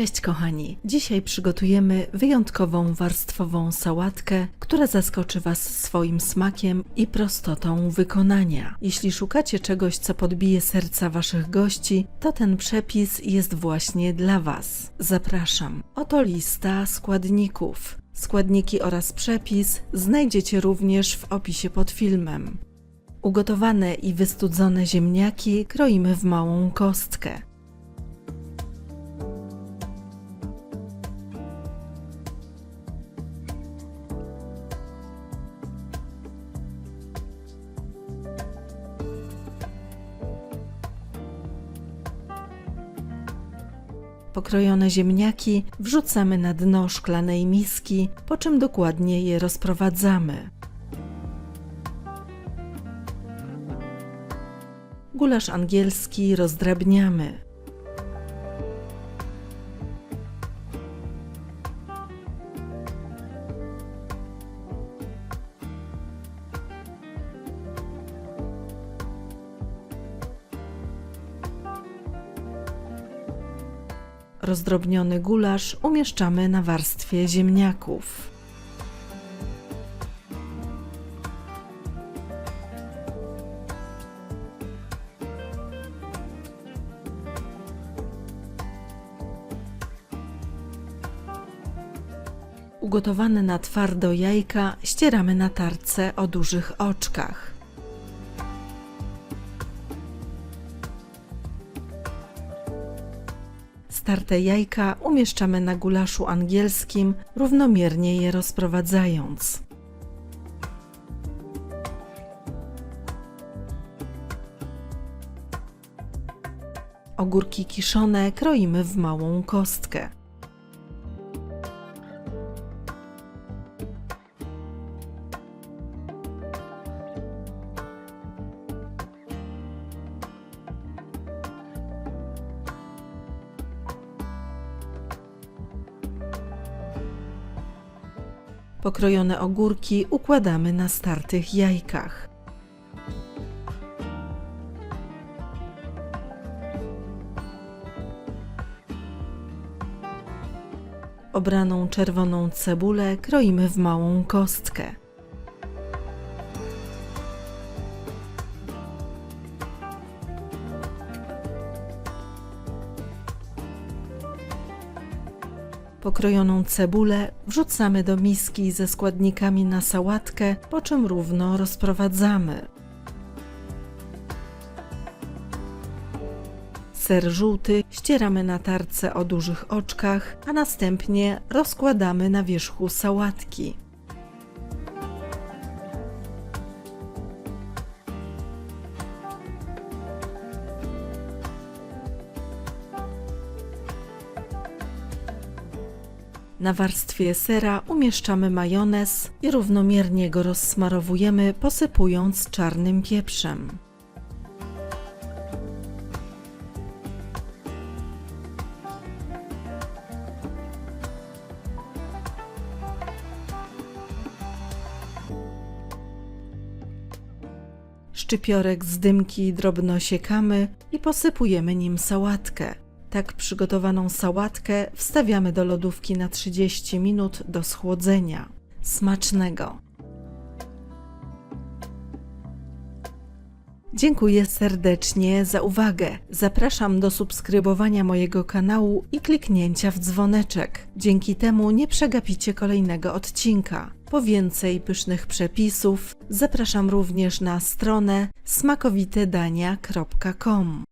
Cześć kochani! Dzisiaj przygotujemy wyjątkową warstwową sałatkę, która zaskoczy Was swoim smakiem i prostotą wykonania. Jeśli szukacie czegoś, co podbije serca Waszych gości, to ten przepis jest właśnie dla Was. Zapraszam. Oto lista składników. Składniki oraz przepis znajdziecie również w opisie pod filmem. Ugotowane i wystudzone ziemniaki kroimy w małą kostkę. Pokrojone ziemniaki wrzucamy na dno szklanej miski, po czym dokładnie je rozprowadzamy. Gulasz angielski rozdrabniamy. Rozdrobniony gulasz umieszczamy na warstwie ziemniaków. Ugotowane na twardo jajka ścieramy na tarce o dużych oczkach. Starte jajka umieszczamy na gulaszu angielskim, równomiernie je rozprowadzając. Ogórki kiszone kroimy w małą kostkę. Pokrojone ogórki układamy na startych jajkach. Obraną czerwoną cebulę kroimy w małą kostkę. Pokrojoną cebulę wrzucamy do miski ze składnikami na sałatkę, po czym równo rozprowadzamy. Ser żółty ścieramy na tarce o dużych oczkach, a następnie rozkładamy na wierzchu sałatki. Na warstwie sera umieszczamy majonez i równomiernie go rozsmarowujemy, posypując czarnym pieprzem. Szczypiorek z dymki drobno siekamy i posypujemy nim sałatkę. Tak przygotowaną sałatkę wstawiamy do lodówki na 30 minut do schłodzenia. Smacznego! Dziękuję serdecznie za uwagę. Zapraszam do subskrybowania mojego kanału i kliknięcia w dzwoneczek. Dzięki temu nie przegapicie kolejnego odcinka. Po więcej pysznych przepisów zapraszam również na stronę smakowitedania.com.